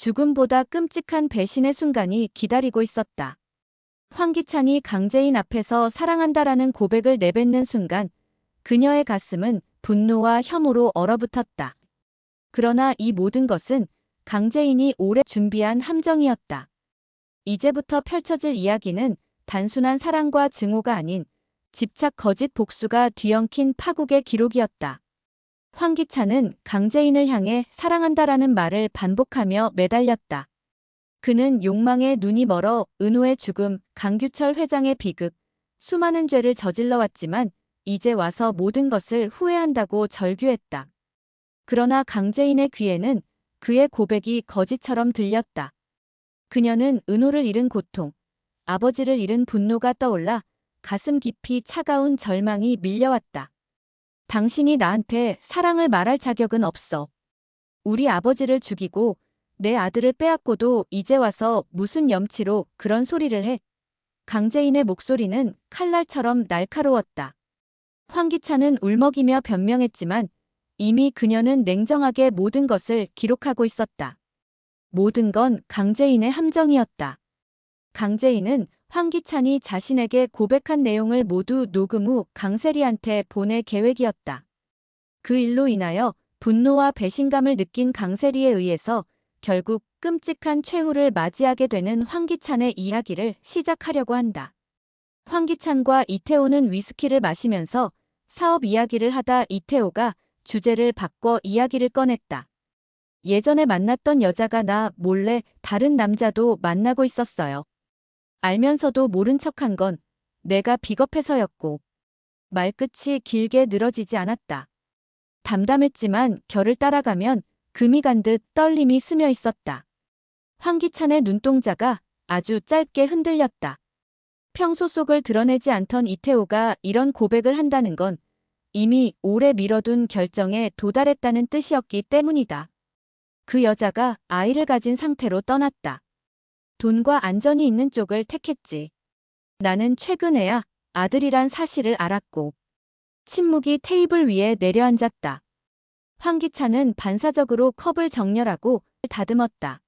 죽음보다 끔찍한 배신의 순간이 기다리고 있었다. 황기찬이 강재인 앞에서 사랑한다라는 고백을 내뱉는 순간 그녀의 가슴은 분노와 혐오로 얼어붙었다. 그러나 이 모든 것은 강재인이 오래 준비한 함정이었다. 이제부터 펼쳐질 이야기는 단순한 사랑과 증오가 아닌 집착 거짓 복수가 뒤엉킨 파국의 기록이었다. 황기찬은 강재인을 향해 사랑한다라는 말을 반복하며 매달렸다. 그는 욕망에 눈이 멀어 은호의 죽음, 강규철 회장의 비극, 수많은 죄를 저질러 왔지만 이제 와서 모든 것을 후회한다고 절규했다. 그러나 강재인의 귀에는 그의 고백이 거짓처럼 들렸다. 그녀는 은호를 잃은 고통, 아버지를 잃은 분노가 떠올라 가슴 깊이 차가운 절망이 밀려왔다. 당신이 나한테 사랑을 말할 자격은 없어. 우리 아버지를 죽이고 내 아들을 빼앗고도 이제 와서 무슨 염치로 그런 소리를 해. 강재인의 목소리는 칼날처럼 날카로웠다. 황기찬은 울먹이며 변명했지만 이미 그녀는 냉정하게 모든 것을 기록하고 있었다. 모든 건 강재인의 함정이었다. 강재인은 황기찬이 자신에게 고백한 내용을 모두 녹음 후 강세리한테 보낼 계획이었다. 그 일로 인하여 분노와 배신감을 느낀 강세리에 의해서 결국 끔찍한 최후를 맞이하게 되는 황기찬의 이야기를 시작하려고 한다. 황기찬과 이태호는 위스키를 마시면서 사업 이야기를 하다 이태호가 주제를 바꿔 이야기를 꺼냈다. 예전에 만났던 여자가 나 몰래 다른 남자도 만나고 있었어요. 알면서도 모른 척한 건 내가 비겁해서였고 말끝이 길게 늘어지지 않았다. 담담했지만 결을 따라가면 금이 간 듯 떨림이 스며 있었다. 황기찬의 눈동자가 아주 짧게 흔들렸다. 평소 속을 드러내지 않던 이태호가 이런 고백을 한다는 건 이미 오래 미뤄둔 결정에 도달했다는 뜻이었기 때문이다. 그 여자가 아이를 가진 상태로 떠났다. 돈과 안전이 있는 쪽을 택했지. 나는 최근에야 아들이란 사실을 알았고 침묵이 테이블 위에 내려앉았다. 황기찬은 반사적으로 컵을 정렬하고 다듬었다.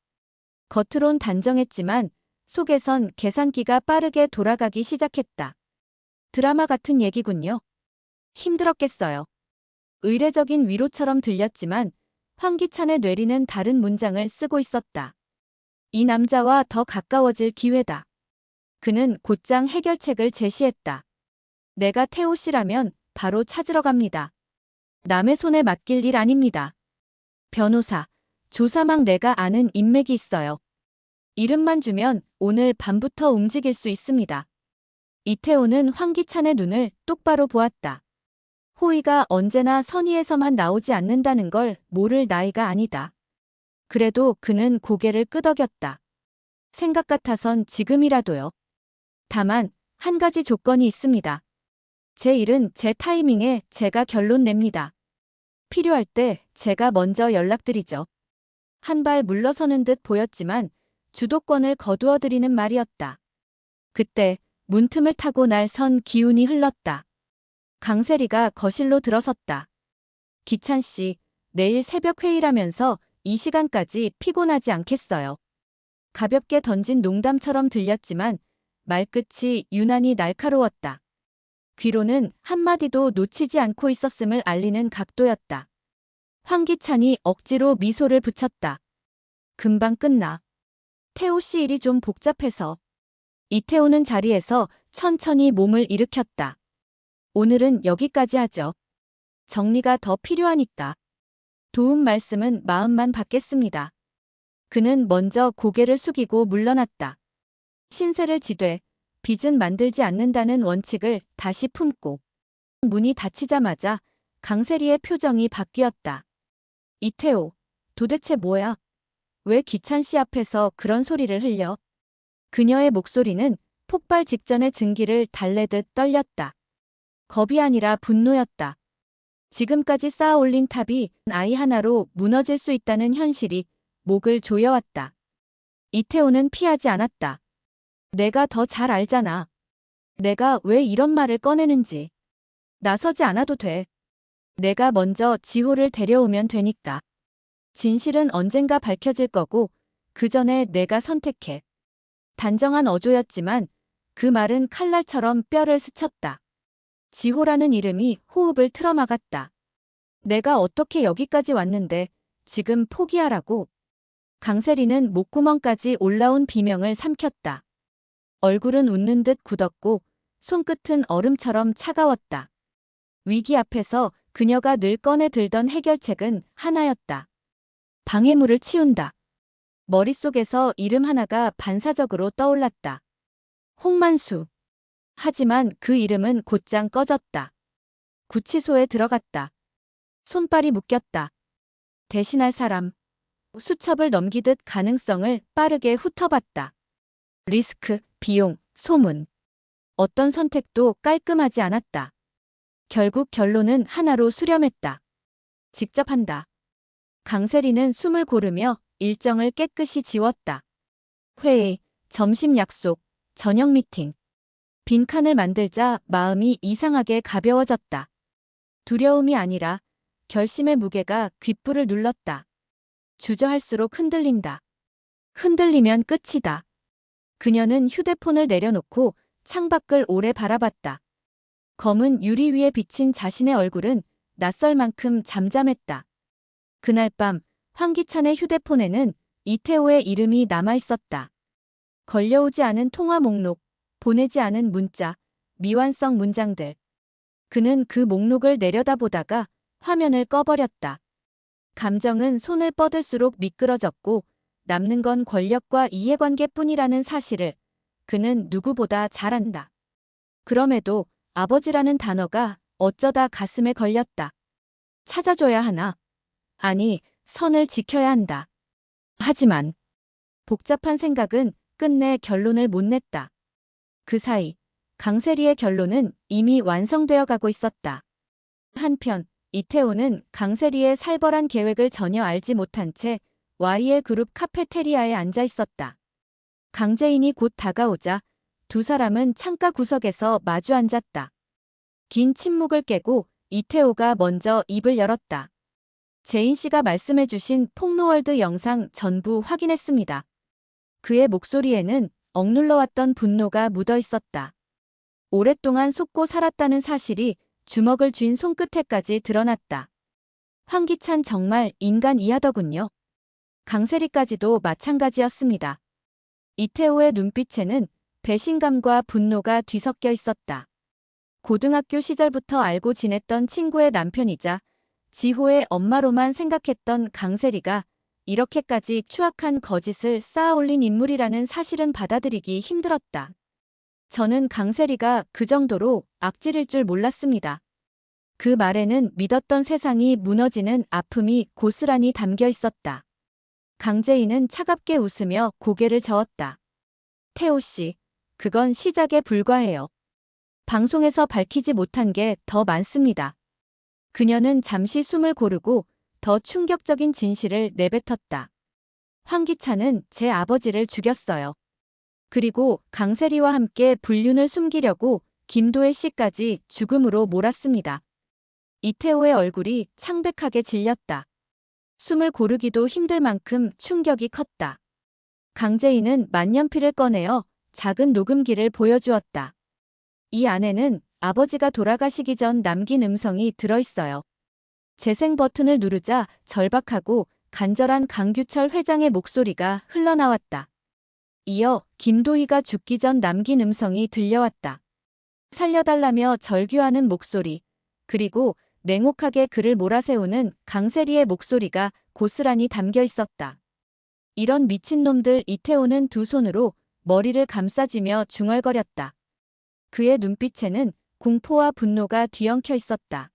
겉으론 단정했지만 속에선 계산기가 빠르게 돌아가기 시작했다. 드라마 같은 얘기군요. 힘들었겠어요. 의례적인 위로처럼 들렸지만 황기찬의 뇌리는 다른 문장을 쓰고 있었다. 이 남자와 더 가까워질 기회다. 그는 곧장 해결책을 제시했다. 내가 태호 씨라면 바로 찾으러 갑니다. 남의 손에 맡길 일 아닙니다. 변호사, 조사망 내가 아는 인맥이 있어요. 이름만 주면 오늘 밤부터 움직일 수 있습니다. 이태호는 황기찬의 눈을 똑바로 보았다. 호의가 언제나 선의에서만 나오지 않는다는 걸 모를 나이가 아니다. 그래도 그는 고개를 끄덕였다. 생각 같아선 지금이라도요. 다만 한 가지 조건이 있습니다. 제 일은 제 타이밍에 제가 결론 냅니다. 필요할 때 제가 먼저 연락드리죠. 한 발 물러서는 듯 보였지만 주도권을 거두어드리는 말이었다. 그때 문틈을 타고 날 선 기운이 흘렀다. 강세리가 거실로 들어섰다. 기찬 씨, 내일 새벽 회의라면서 이 시간까지 피곤하지 않겠어요. 가볍게 던진 농담처럼 들렸지만 말끝이 유난히 날카로웠다. 귀로는 한마디도 놓치지 않고 있었음을 알리는 각도였다. 황기찬이 억지로 미소를 붙였다. 금방 끝나. 태호 씨 일이 좀 복잡해서. 이태호는 자리에서 천천히 몸을 일으켰다. 오늘은 여기까지 하죠. 정리가 더 필요하니까. 도움 말씀은 마음만 받겠습니다. 그는 먼저 고개를 숙이고 물러났다. 신세를 지되 빚은 만들지 않는다는 원칙을 다시 품고 문이 닫히자마자 강세리의 표정이 바뀌었다. 이태호, 도대체 뭐야? 왜 기찬 씨 앞에서 그런 소리를 흘려? 그녀의 목소리는 폭발 직전의 증기를 달래듯 떨렸다. 겁이 아니라 분노였다. 지금까지 쌓아 올린 탑이 아이 하나로 무너질 수 있다는 현실이 목을 조여왔다. 이태호는 피하지 않았다. 내가 더 잘 알잖아. 내가 왜 이런 말을 꺼내는지. 나서지 않아도 돼. 내가 먼저 지호를 데려오면 되니까. 진실은 언젠가 밝혀질 거고 그 전에 내가 선택해. 단정한 어조였지만 그 말은 칼날처럼 뼈를 스쳤다. 지호라는 이름이 호흡을 틀어막았다. 내가 어떻게 여기까지 왔는데 지금 포기하라고. 강세리는 목구멍까지 올라온 비명을 삼켰다. 얼굴은 웃는 듯 굳었고 손끝은 얼음처럼 차가웠다. 위기 앞에서 그녀가 늘 꺼내 들던 해결책은 하나였다. 방해물을 치운다. 머릿속에서 이름 하나가 반사적으로 떠올랐다. 홍만수. 하지만 그 이름은 곧장 꺼졌다. 구치소에 들어갔다. 손발이 묶였다. 대신할 사람. 수첩을 넘기듯 가능성을 빠르게 훑어봤다. 리스크, 비용, 소문. 어떤 선택도 깔끔하지 않았다. 결국 결론은 하나로 수렴했다. 직접 한다. 강세리는 숨을 고르며 일정을 깨끗이 지웠다. 회의, 점심 약속, 저녁 미팅. 빈칸을 만들자 마음이 이상하게 가벼워졌다. 두려움이 아니라 결심의 무게가 귓불을 눌렀다. 주저할수록 흔들린다. 흔들리면 끝이다. 그녀는 휴대폰을 내려놓고 창밖을 오래 바라봤다. 검은 유리 위에 비친 자신의 얼굴은 낯설 만큼 잠잠했다. 그날 밤 황기찬의 휴대폰에는 이태호의 이름이 남아 있었다. 걸려오지 않은 통화 목록, 보내지 않은 문자, 미완성 문장들. 그는 그 목록을 내려다보다가 화면을 꺼버렸다. 감정은 손을 뻗을수록 미끄러졌고 남는 건 권력과 이해관계뿐이라는 사실을 그는 누구보다 잘 안다. 그럼에도 아버지라는 단어가 어쩌다 가슴에 걸렸다. 찾아줘야 하나? 아니, 선을 지켜야 한다. 하지만 복잡한 생각은 끝내 결론을 못 냈다. 그 사이 강세리의 결론은 이미 완성되어 가고 있었다. 한편 이태호는 강세리의 살벌한 계획을 전혀 알지 못한 채 YL 그룹 카페테리아에 앉아 있었다. 강재인이 곧 다가오자 두 사람은 창가 구석에서 마주 앉았다. 긴 침묵을 깨고 이태호가 먼저 입을 열었다. 제인 씨가 말씀해주신 폭로월드 영상 전부 확인했습니다. 그의 목소리에는 억눌러왔던 분노가 묻어 있었다. 오랫동안 속고 살았다는 사실이 주먹을 쥔 손끝에까지 드러났다. 황기찬 정말 인간 이하더군요. 강세리까지도 마찬가지였습니다. 이태호의 눈빛에는 배신감과 분노가 뒤섞여 있었다. 고등학교 시절부터 알고 지냈던 친구의 남편이자 지호의 엄마로만 생각했던 강세리가 이렇게까지 추악한 거짓을 쌓아올린 인물이라는 사실은 받아들이기 힘들었다. 저는 강세리가 그 정도로 악질일 줄 몰랐습니다. 그 말에는 믿었던 세상이 무너지는 아픔이 고스란히 담겨 있었다. 강재인은 차갑게 웃으며 고개를 저었다. 태호 씨, 그건 시작에 불과해요. 방송에서 밝히지 못한 게 더 많습니다. 그녀는 잠시 숨을 고르고 더 충격적인 진실을 내뱉었다. 황기찬은 제 아버지를 죽였어요. 그리고 강세리와 함께 불륜을 숨기려고 김도혜 씨까지 죽음으로 몰았습니다. 이태호의 얼굴이 창백하게 질렸다. 숨을 고르기도 힘들 만큼 충격이 컸다. 강재인은 만년필을 꺼내어 작은 녹음기를 보여주었다. 이 안에는 아버지가 돌아가시기 전 남긴 음성이 들어있어요. 재생 버튼을 누르자 절박하고 간절한 강규철 회장의 목소리가 흘러나왔다. 이어 김도희가 죽기 전 남긴 음성이 들려왔다. 살려달라며 절규하는 목소리, 그리고 냉혹하게 그를 몰아세우는 강세리의 목소리가 고스란히 담겨 있었다. 이런 미친놈들 이태호는 두 손으로 머리를 감싸쥐며 중얼거렸다. 그의 눈빛에는 공포와 분노가 뒤엉켜 있었다.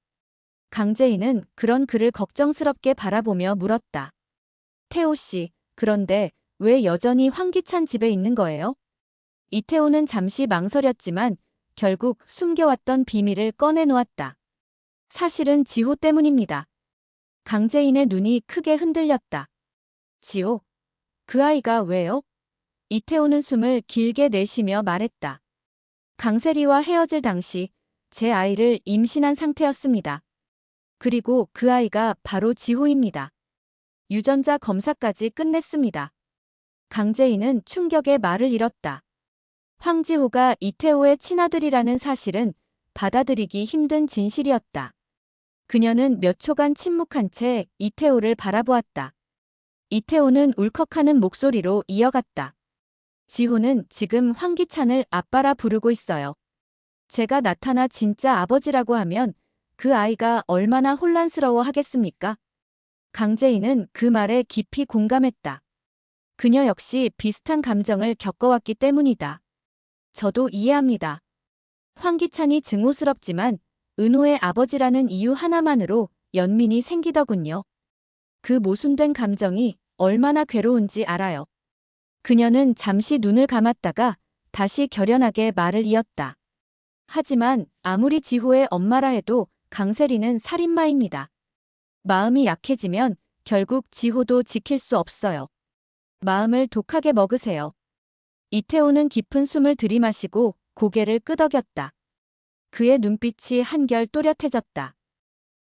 강재인은 그런 그를 걱정스럽게 바라보며 물었다. 태호 씨, 그런데 왜 여전히 황기찬 집에 있는 거예요? 이태호는 잠시 망설였지만 결국 숨겨왔던 비밀을 꺼내놓았다. 사실은 지호 때문입니다. 강재인의 눈이 크게 흔들렸다. 지호? 그 아이가 왜요? 이태호는 숨을 길게 내쉬며 말했다. 강세리와 헤어질 당시 제 아이를 임신한 상태였습니다. 그리고 그 아이가 바로 지호입니다. 유전자 검사까지 끝냈습니다. 강재인은 충격에 말을 잃었다. 황지호가 이태호의 친아들이라는 사실은 받아들이기 힘든 진실이었다. 그녀는 몇 초간 침묵한 채 이태호를 바라보았다. 이태호는 울컥하는 목소리로 이어갔다. 지호는 지금 황기찬을 아빠라 부르고 있어요. 제가 나타나 진짜 아버지라고 하면 그 아이가 얼마나 혼란스러워 하겠습니까? 강재인은 그 말에 깊이 공감했다. 그녀 역시 비슷한 감정을 겪어왔기 때문이다. 저도 이해합니다. 황기찬이 증오스럽지만 은호의 아버지라는 이유 하나만으로 연민이 생기더군요. 그 모순된 감정이 얼마나 괴로운지 알아요. 그녀는 잠시 눈을 감았다가 다시 결연하게 말을 이었다. 하지만 아무리 지호의 엄마라 해도 강세리는 살인마입니다. 마음이 약해지면 결국 지호도 지킬 수 없어요. 마음을 독하게 먹으세요. 이태호는 깊은 숨을 들이마시고 고개를 끄덕였다. 그의 눈빛이 한결 또렷해졌다.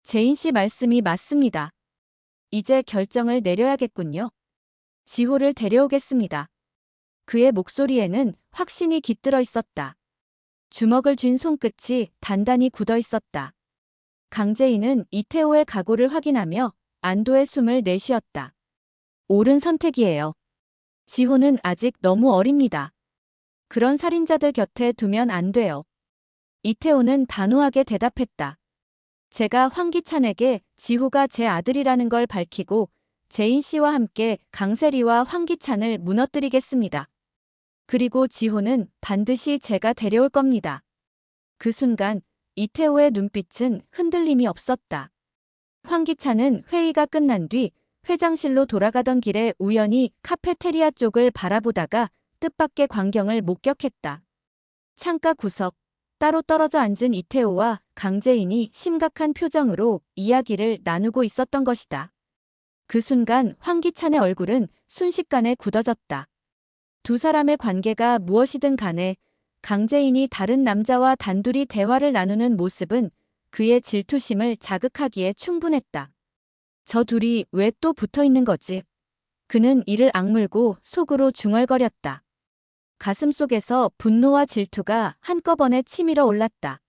제인 씨 말씀이 맞습니다. 이제 결정을 내려야겠군요. 지호를 데려오겠습니다. 그의 목소리에는 확신이 깃들어 있었다. 주먹을 쥔 손끝이 단단히 굳어 있었다. 강재인은 이태호의 각오를 확인하며 안도의 숨을 내쉬었다. 옳은 선택이에요. 지호는 아직 너무 어립니다. 그런 살인자들 곁에 두면 안 돼요. 이태호는 단호하게 대답했다. 제가 황기찬에게 지호가 제 아들이라는 걸 밝히고 제인 씨와 함께 강세리와 황기찬을 무너뜨리겠습니다. 그리고 지호는 반드시 제가 데려올 겁니다. 그 순간 이태호의 눈빛은 흔들림이 없었다. 황기찬은 회의가 끝난 뒤 회장실로 돌아가던 길에 우연히 카페테리아 쪽을 바라보다가 뜻밖의 광경을 목격했다. 창가 구석, 따로 떨어져 앉은 이태호와 강재인이 심각한 표정으로 이야기를 나누고 있었던 것이다. 그 순간 황기찬의 얼굴은 순식간에 굳어졌다. 두 사람의 관계가 무엇이든 간에 강재인이 다른 남자와 단둘이 대화를 나누는 모습은 그의 질투심을 자극하기에 충분했다. 저 둘이 왜 또 붙어 있는 거지? 그는 이를 악물고 속으로 중얼거렸다. 가슴 속에서 분노와 질투가 한꺼번에 치밀어 올랐다.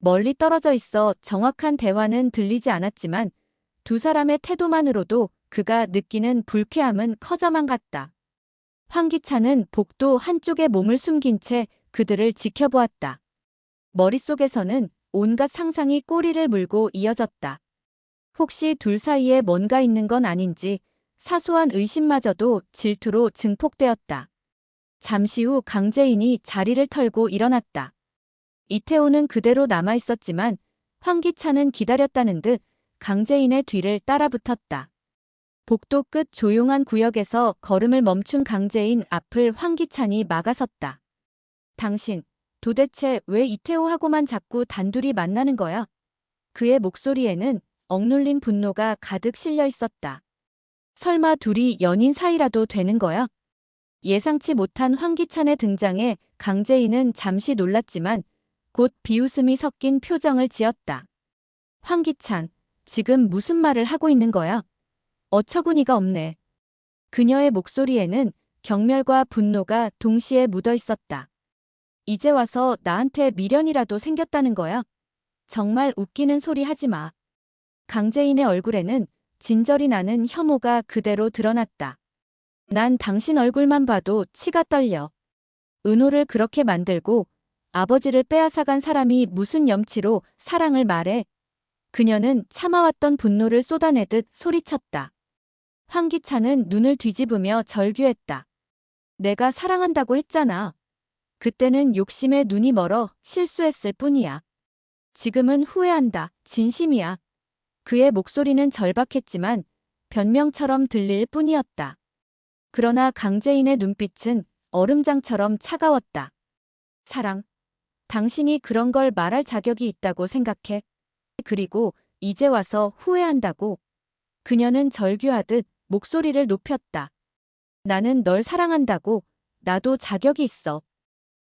멀리 떨어져 있어 정확한 대화는 들리지 않았지만 두 사람의 태도만으로도 그가 느끼는 불쾌함은 커져만 갔다. 황기찬은 복도 한쪽에 몸을 숨긴 채 그들을 지켜보았다. 머릿속에서는 온갖 상상이 꼬리를 물고 이어졌다. 혹시 둘 사이에 뭔가 있는 건 아닌지 사소한 의심마저도 질투로 증폭되었다. 잠시 후 강재인이 자리를 털고 일어났다. 이태호는 그대로 남아 있었지만 황기찬은 기다렸다는 듯 강재인의 뒤를 따라붙었다. 복도 끝 조용한 구역에서 걸음을 멈춘 강재인 앞을 황기찬이 막아섰다. 당신, 도대체 왜 이태호하고만 자꾸 단둘이 만나는 거야? 그의 목소리에는 억눌린 분노가 가득 실려 있었다. 설마 둘이 연인 사이라도 되는 거야? 예상치 못한 황기찬의 등장에 강재인은 잠시 놀랐지만 곧 비웃음이 섞인 표정을 지었다. 황기찬, 지금 무슨 말을 하고 있는 거야? 어처구니가 없네. 그녀의 목소리에는 경멸과 분노가 동시에 묻어 있었다. 이제 와서 나한테 미련이라도 생겼다는 거야? 정말 웃기는 소리 하지 마. 강재인의 얼굴에는 진절이 나는 혐오가 그대로 드러났다. 난 당신 얼굴만 봐도 치가 떨려. 은호를 그렇게 만들고 아버지를 빼앗아간 사람이 무슨 염치로 사랑을 말해. 그녀는 참아왔던 분노를 쏟아내듯 소리쳤다. 황기찬은 눈을 뒤집으며 절규했다. 내가 사랑한다고 했잖아. 그때는 욕심에 눈이 멀어 실수했을 뿐이야. 지금은 후회한다. 진심이야. 그의 목소리는 절박했지만 변명처럼 들릴 뿐이었다. 그러나 강재인의 눈빛은 얼음장처럼 차가웠다. 사랑. 당신이 그런 걸 말할 자격이 있다고 생각해. 그리고 이제 와서 후회한다고. 그녀는 절규하듯 목소리를 높였다. 나는 널 사랑한다고. 나도 자격이 있어.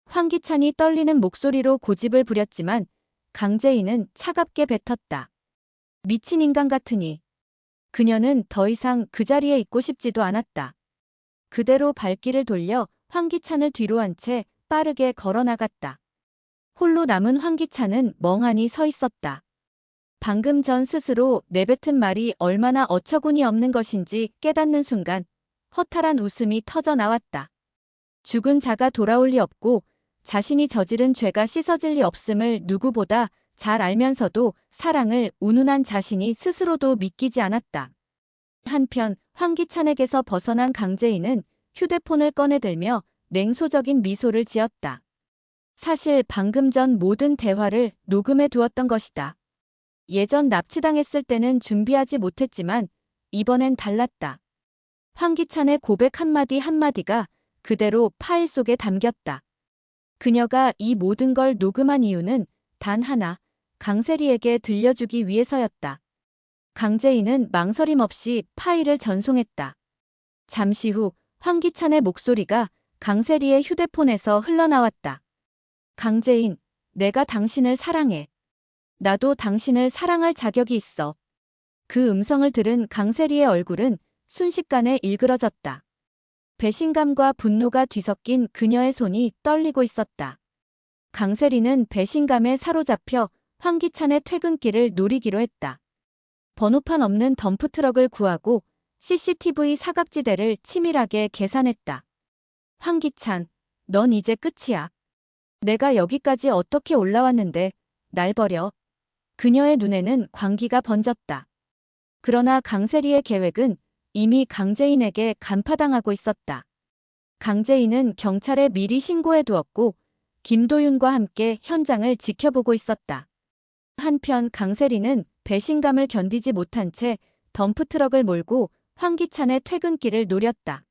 황기찬이 떨리는 목소리로 고집을 부렸지만 강재인은 차갑게 뱉었다. 미친 인간 같으니. 그녀는 더 이상 그 자리에 있고 싶지도 않았다. 그대로 발길을 돌려 황기찬을 뒤로 한 채 빠르게 걸어 나갔다. 홀로 남은 황기찬은 멍하니 서 있었다. 방금 전 스스로 내뱉은 말이 얼마나 어처구니 없는 것인지 깨닫는 순간 허탈한 웃음이 터져 나왔다. 죽은 자가 돌아올 리 없고 자신이 저지른 죄가 씻어질 리 없음을 누구보다 잘 알면서도 사랑을 운운한 자신이 스스로도 믿기지 않았다. 한편 황기찬에게서 벗어난 강재인은 휴대폰을 꺼내들며 냉소적인 미소를 지었다. 사실 방금 전 모든 대화를 녹음해 두었던 것이다. 예전 납치당했을 때는 준비하지 못했지만 이번엔 달랐다. 황기찬의 고백 한마디 한마디가 그대로 파일 속에 담겼다. 그녀가 이 모든 걸 녹음한 이유는 단 하나, 강세리에게 들려주기 위해서였다. 강재인은 망설임 없이 파일을 전송했다. 잠시 후 황기찬의 목소리가 강세리의 휴대폰에서 흘러나왔다. 강재인, 내가 당신을 사랑해. 나도 당신을 사랑할 자격이 있어. 그 음성을 들은 강세리의 얼굴은 순식간에 일그러졌다. 배신감과 분노가 뒤섞인 그녀의 손이 떨리고 있었다. 강세리는 배신감에 사로잡혀 황기찬의 퇴근길을 노리기로 했다. 번호판 없는 덤프트럭을 구하고 CCTV 사각지대를 치밀하게 계산했다. 황기찬, 넌 이제 끝이야. 내가 여기까지 어떻게 올라왔는데 날 버려. 그녀의 눈에는 광기가 번졌다. 그러나 강세리의 계획은 이미 강재인에게 간파당하고 있었다. 강재인은 경찰에 미리 신고해 두었고 김도윤과 함께 현장을 지켜보고 있었다. 한편 강세리는 배신감을 견디지 못한 채 덤프트럭을 몰고 황기찬의 퇴근길을 노렸다.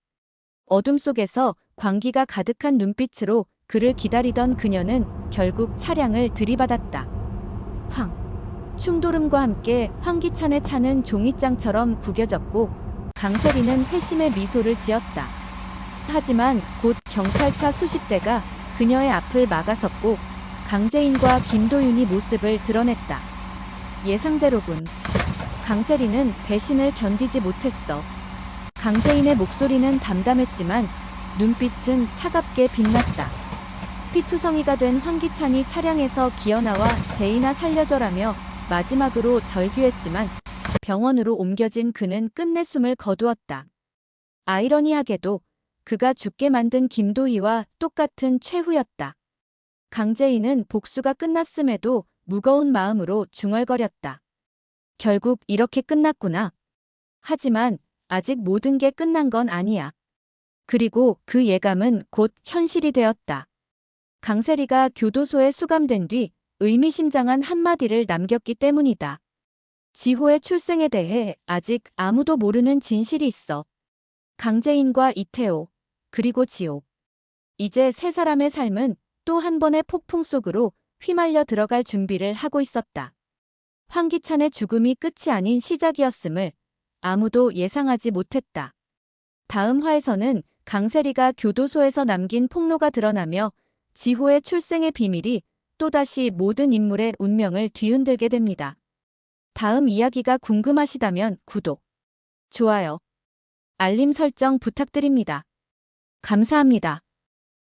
어둠 속에서 광기가 가득한 눈빛으로 그를 기다리던 그녀는 결국 차량을 들이받았다. 황. 충돌음과 함께 황기찬의 차는 종이장처럼 구겨졌고 강세리는 회심의 미소를 지었다. 하지만 곧 경찰차 수십 대가 그녀의 앞을 막아섰고 강재인과 김도윤이 모습을 드러냈다. 예상대로군. 강세리는 배신을 견디지 못했어. 강재인의 목소리는 담담했지만 눈빛은 차갑게 빛났다. 피투성이가 된 황기찬이 차량에서 기어나와 제이나 살려줘라며 마지막으로 절규했지만 병원으로 옮겨진 그는 끝내 숨을 거두었다. 아이러니하게도 그가 죽게 만든 김도희와 똑같은 최후였다. 강재인은 복수가 끝났음에도 무거운 마음으로 중얼거렸다. 결국 이렇게 끝났구나. 하지만 아직 모든 게 끝난 건 아니야. 그리고 그 예감은 곧 현실이 되었다. 강세리가 교도소에 수감된 뒤 의미심장한 한마디를 남겼기 때문이다. 지호의 출생에 대해 아직 아무도 모르는 진실이 있어. 강재인과 이태호, 그리고 지호. 이제 세 사람의 삶은 또 한 번의 폭풍 속으로 휘말려 들어갈 준비를 하고 있었다. 황기찬의 죽음이 끝이 아닌 시작이었음을 아무도 예상하지 못했다. 다음 화에서는 강세리가 교도소에서 남긴 폭로가 드러나며 지호의 출생의 비밀이 또다시 모든 인물의 운명을 뒤흔들게 됩니다. 다음 이야기가 궁금하시다면 구독, 좋아요, 알림 설정 부탁드립니다. 감사합니다.